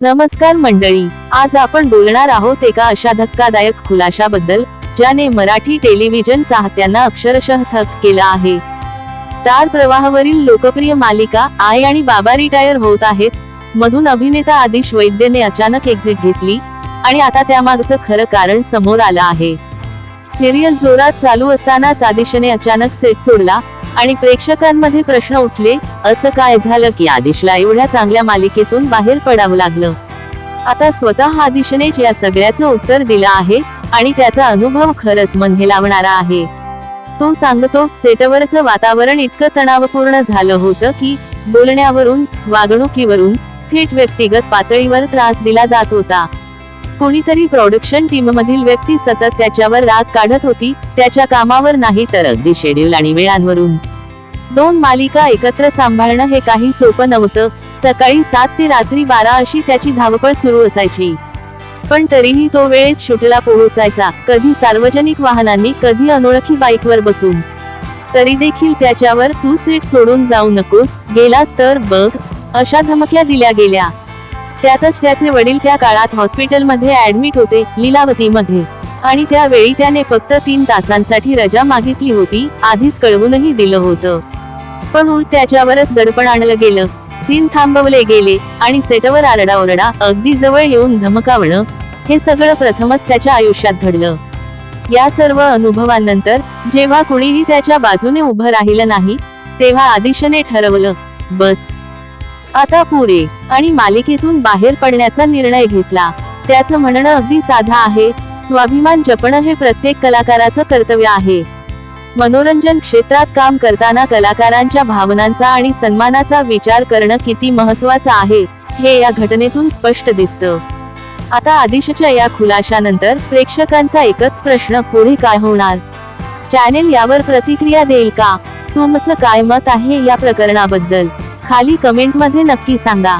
नमस्कार मंडळी आज आपण बोलणार आहोत एका अशा धक्कादायक खुलाशाबद्दल ज्याने मराठी टेलिव्हिजन चाहत्यांना अक्षरशः थक केला आहे. स्टार प्रवाहावरील लोकप्रिय मालिका आई आणि बाबा रिटायर होत आहेत मधून अभिनेता आदिश वैद्यने अचानक एक्झिट घेतली आणि आता त्यामागचं खरं कारण समोर आलं आहे. सिरियल जोरात चालू असतानाच आदिशने अचानक सेट सोडला आणि प्रेक्षकांमध्ये प्रश्न उठले असं काय झालं की आदिशला एवढ्या चांगल्या मालिकेतून बाहेर पडावं लागलं? आता स्वतः आदिशनेच या सगळ्याचं उत्तर दिलं आहे आणि त्याचा अनुभव खरंच मन हेलावणारा आहे. तो सांगतो सेटवरचं वातावरण इतकं तणावपूर्ण झालं होतं की बोलण्यावरून वागणुकीवरून थेट व्यक्तिगत पातळीवर त्रास दिला जात होता. कोणीतरी प्रोडक्शन टीम मधील व्यक्ती सतत त्याच्यावर राग काढत होती त्याच्या कामावर नाही तर अगदी शेड्यूल आणि वेळांवरून. दोन मालिका एकत्र सांभाळणं हे काही सोपं नव्हतं. सकाळी सात ते रात्री बारा अशी त्याची धावपळ सुरू असायची. पण तरीही तो वेळेत शूटला पोहोचायचा. कधी सार्वजनिक वाहनांनी कधी अनोळखी बाईकवर बसून. तरी देखील त्याच्यावर तू सीट सोडून जाऊ नकोस गेलास तर बघ अशा धमक्या दिल्या गेल्या. त्यातच त्याचे वडील त्या काळात हॉस्पिटलमध्ये ऍडमिट होते लीलावतीमध्ये. आणि त्यावेळी त्याने फक्त तीन तासांसाठी रजा मागितली होती आधीच कळवूनही दिलं होतं. पण उलट त्याच्यावरच दडपण आणलं गेलं. सीन थांबवले गेले आणि सेटवर आरडाओरडा अगदी जवळ येऊन धमकावणं हे सगळं प्रथमच त्याच्या आयुष्यात घडलं. या सर्व अनुभवांनंतर जेव्हा कुणीही त्याच्या बाजूने उभं राहिलं नाही तेव्हा आदिशने ठरवलं बस. आता पुरे आणि मालिकेतून बाहेर पडण्याचा निर्णय घेतला. त्याचं म्हणणं अगदी साधा आहे स्वाभिमान जपणं हे प्रत्येक कलाकाराचं कर्तव्य आहे. मनोरंजन क्षेत्रात काम करताना कलाकारांच्या भावनांचा आणि सन्मानाचा विचार करणं किती महत्वाचं आहे हे या घटनेतून स्पष्ट दिसतं. आता आदिशच्या या खुलाशानंतर प्रेक्षकांचा एकच प्रश्न पुढे काय होणार? चॅनेल यावर प्रतिक्रिया देईल का? तुमचं काय मत आहे या प्रकरणाबद्दल? खाली कमेंटमध्ये नक्की सांगा.